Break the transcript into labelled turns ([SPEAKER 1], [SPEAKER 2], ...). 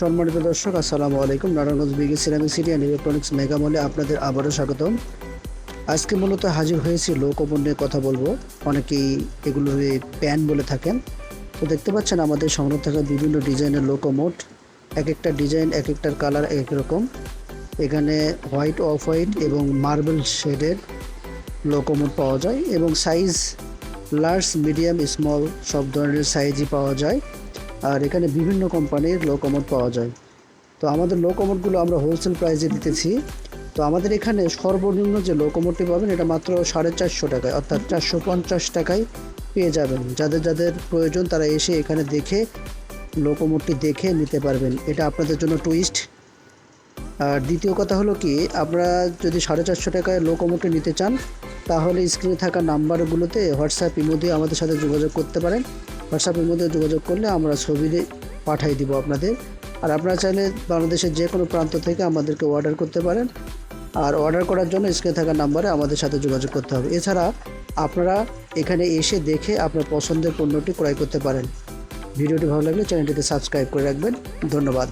[SPEAKER 1] সম্মানিত দর্শক, আসসালামু আলাইকুম। Narayanganj বিগে ceramic city and electronics mega মলে আপনাদের আবারও স্বাগতম। আজকে মূলত হাজির হয়েছি লো কমন নিয়ে কথা বলব। অনেকেই এগুলো প্যান বলে থাকেন। তো দেখতে পাচ্ছেন আমাদের সংগ্রহ থাকা বিভিন্ন ডিজাইনের লো কমোড এক একটা ডিজাইন, এক একটার কালার এক রকম। এখানে হোয়াইট, অফ হোয়াইট এবং মার্বেল শেডের লো কমোড পাওয়া যায় এবং সাইজ লার্জ মিডিয়াম স্মল সব ধরনের সাইজই পাওয়া যায়। আর এখানে বিভিন্ন কোম্পানির লো কমোড পাওয়া যায়। তো আমাদের লো কমোডগুলো আমরা হোলসেল প্রাইসে দিতেছি। তো আমাদের এখানে সর্বনিম্ন যে লো কমোডটি পাবেন, এটা মাত্র সাড়ে চারশো টাকায়, অর্থাৎ চারশো পঞ্চাশ টাকায় পেয়ে যাবেন। যাদের যাদের প্রয়োজন, তারা এসে এখানে দেখে লো কমোডটি দেখে নিতে পারবেন। এটা আপনাদের জন্য টুইস্ট আর দ্বিতীয় কথা হলো কি, আপনারা যদি সাড়ে চারশো টাকায় লো কমোডটি নিতে চান, তাহলে স্ক্রিনে থাকা নাম্বারগুলোতে হোয়াটসঅ্যাপ ইমোতে আমাদের সাথে যোগাযোগ করতে পারেন। হোয়াটসঅ্যাপের মধ্যে যোগাযোগ করলে আমরা ছবি পাঠিয়ে দিব আপনাদের। আর আপনারা চাইলে বাংলাদেশের যে কোনো প্রান্ত থেকে আমাদেরকে অর্ডার করতে পারেন। আর অর্ডার করার জন্য স্ক্রিনে থাকা নাম্বারে আমাদের সাথে যোগাযোগ করতে হবে। এছাড়া আপনারা এখানে এসে দেখে আপনার পছন্দের পণ্যটি ক্রয় করতে পারেন। ভিডিওটি ভালো লাগলে চ্যানেলটিতে সাবস্ক্রাইব করে রাখবেন। ধন্যবাদ।